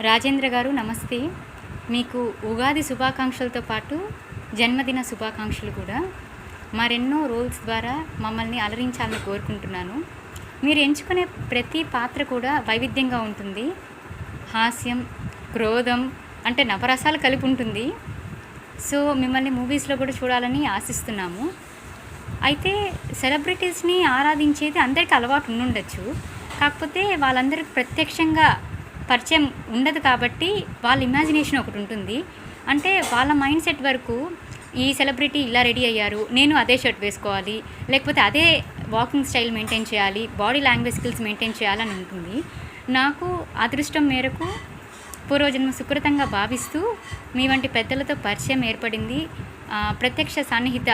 రాజేంద్ర గారు నమస్తే. మీకు ఉగాది శుభాకాంక్షలతో పాటు జన్మదిన శుభాకాంక్షలు కూడా. మరెన్నో రోల్స్ ద్వారా మమ్మల్ని అలరించాలని కోరుకుంటున్నాను. మీరు ఎంచుకునే ప్రతి పాత్ర కూడా వైవిధ్యంగా ఉంటుంది. హాస్యం క్రోధం అంటే నవరసాలు కలిపి ఉంటుంది. సో మిమ్మల్ని మూవీస్లో కూడా చూడాలని ఆశిస్తున్నాము. అయితే సెలబ్రిటీస్ని ఆరాధించేది అందరికీ అలవాటు ఉండొచ్చు కాకపోతే వాళ్ళందరికీ ప్రత్యక్షంగా పరిచయం ఉండదు కాబట్టి వాళ్ళ ఇమాజినేషన్ ఒకటి ఉంటుంది. అంటే వాళ్ళ మైండ్ సెట్ వరకు ఈ సెలబ్రిటీ ఇలా రెడీ అయ్యారు నేను అదే షర్ట్ వేసుకోవాలి లేకపోతే అదే వాకింగ్ స్టైల్ మెయింటైన్ చేయాలి బాడీ లాంగ్వేజ్ స్కిల్స్ మెయింటైన్ చేయాలని ఉంటుంది. నాకు అదృష్టం మేరకు పూర్వజన్మ సుకృతంగా భావిస్తూ మీ వంటి పెద్దలతో పరిచయం ఏర్పడింది. ప్రత్యక్ష సన్నిహిత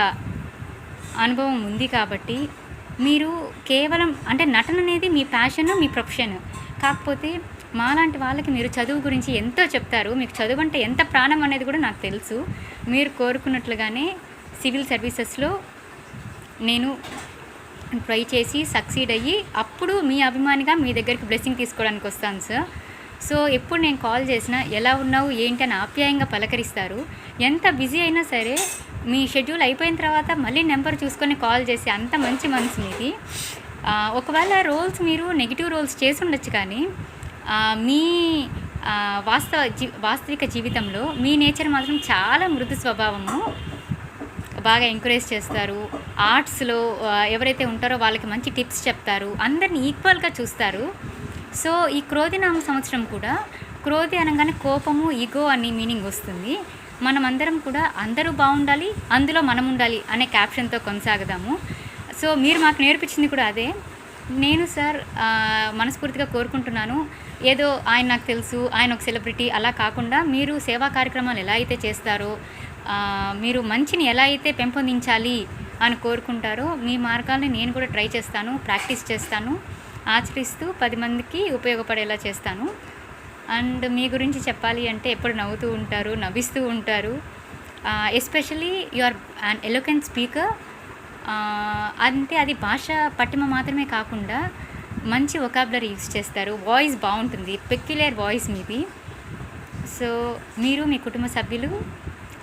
అనుభవం ఉంది కాబట్టి మీరు కేవలం అంటే నటన అనేది మీ ప్యాషన్ మీ ప్రొఫెషన్ కాకపోతే మాలాంటి వాళ్ళకి మీరు చదువు గురించి ఎంతో చెప్తారు. మీకు చదువు అంటే ఎంత ప్రాణం అనేది కూడా నాకు తెలుసు. మీరు కోరుకున్నట్లుగానే సివిల్ సర్వీసెస్లో నేను ట్రై చేసి సక్సీడ్ అయ్యి అప్పుడు మీ అభిమానిగా మీ దగ్గరికి బ్లెస్సింగ్ తీసుకోవడానికి వస్తాను సార్. సో ఎప్పుడు నేను కాల్ చేసినా ఎలా ఉన్నావు ఏంటి అని ఆప్యాయంగా పలకరిస్తారు. ఎంత బిజీ అయినా సరే మీ షెడ్యూల్ అయిపోయిన తర్వాత మళ్ళీ నెంబర్ చూసుకొని కాల్ చేసి అంత మంచి మనసు మీది. ఒకవేళ రోల్స్ మీరు నెగిటివ్ రోల్స్ చేసి ఉండొచ్చు కానీ మీ వాస్తవ జీ వాస్తవిక జీవితంలో మీ నేచర్ మాత్రం చాలా మృదు స్వభావము. బాగా ఎంకరేజ్ చేస్తారు. ఆర్ట్స్లో ఎవరైతే ఉంటారో వాళ్ళకి మంచి టిప్స్ చెప్తారు. అందరిని ఈక్వల్గా చూస్తారు. సో ఈ క్రోధినామ సంవత్సరం కూడా క్రోధి అనగానే కోపము ఈగో అని మీనింగ్ వస్తుంది. మనం అందరం కూడా అందరూ బాగుండాలి అందులో మనం ఉండాలి అనే క్యాప్షన్తో కొనసాగుదాము. సో మీరు మాకు నేర్పించింది కూడా అదే. నేను సార్ మనస్ఫూర్తిగా కోరుకుంటున్నాను. ఏదో ఆయన నాకు తెలుసు ఆయన ఒక సెలబ్రిటీ అలా కాకుండా మీరు సేవా కార్యక్రమాలు ఎలా అయితే చేస్తారో మీరు మంచిని ఎలా అయితే పెంపొందించాలి అని కోరుకుంటారో మీ మార్గాల్ని నేను కూడా ట్రై చేస్తాను ప్రాక్టీస్ చేస్తాను ఆచరిస్తూ పది మందికి ఉపయోగపడేలా చేస్తాను. అండ్ మీ గురించి చెప్పాలి అంటే ఎప్పుడు నవ్వుతూ ఉంటారు నవ్విస్తూ ఉంటారు. Especially you are an eloquent speaker. అంటే అది భాష పట్టిమ మాత్రమే కాకుండా మంచి ఒకాబులరీ యూజ్ చేస్తారు. వాయిస్ బాగుంటుంది. పెక్యులర్ వాయిస్ మీది. సో మీరు మీ కుటుంబ సభ్యులు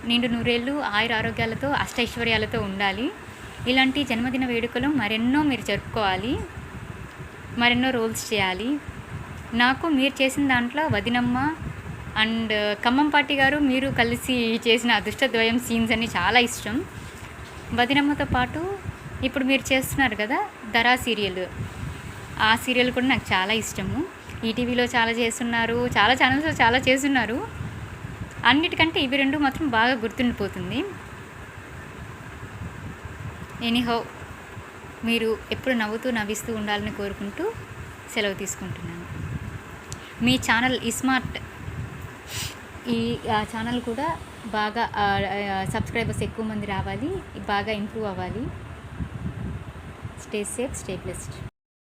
నిండు నూరేళ్ళు ఆయుర ఆరోగ్యాలతో అష్టైశ్వర్యాలతో ఉండాలి. ఇలాంటి జన్మదిన వేడుకలు మరెన్నో మీరు జరుపుకోవాలి. మరెన్నో రోల్స్ చేయాలి. నాకు మీరు చేసిన దాంట్లో వదినమ్మ అండ్ ఖమ్మంపాటి గారు మీరు కలిసి చేసిన అదృష్టద్వయం సీన్స్ అన్ని చాలా ఇష్టం. వదినమ్మతో పాటు ఇప్పుడు మీరు చేస్తున్నారు కదా దరా సీరియల్. ఆ సీరియల్ కూడా నాకు చాలా ఇష్టము. ఈటీవీలో చాలా చేస్తున్నారు చాలా ఛానల్స్లో చాలా చేస్తున్నారు. అన్నిటికంటే ఇవి రెండు మాత్రం బాగా గుర్తుండిపోతుంది. ఎనీహౌ మీరు ఎప్పుడు నవ్వుతూ నవ్విస్తూ ఉండాలని కోరుకుంటూ సెలవు తీసుకుంటున్నాను. మీ ఛానల్ ఇస్మార్ట్ ఈ ఆ ఛానల్ కూడా బాగా సబ్స్క్రైబర్స్ ఎక్కువ మంది రావాలి బాగా ఇంప్రూవ్ అవ్వాలి. Stay safe stay blessed.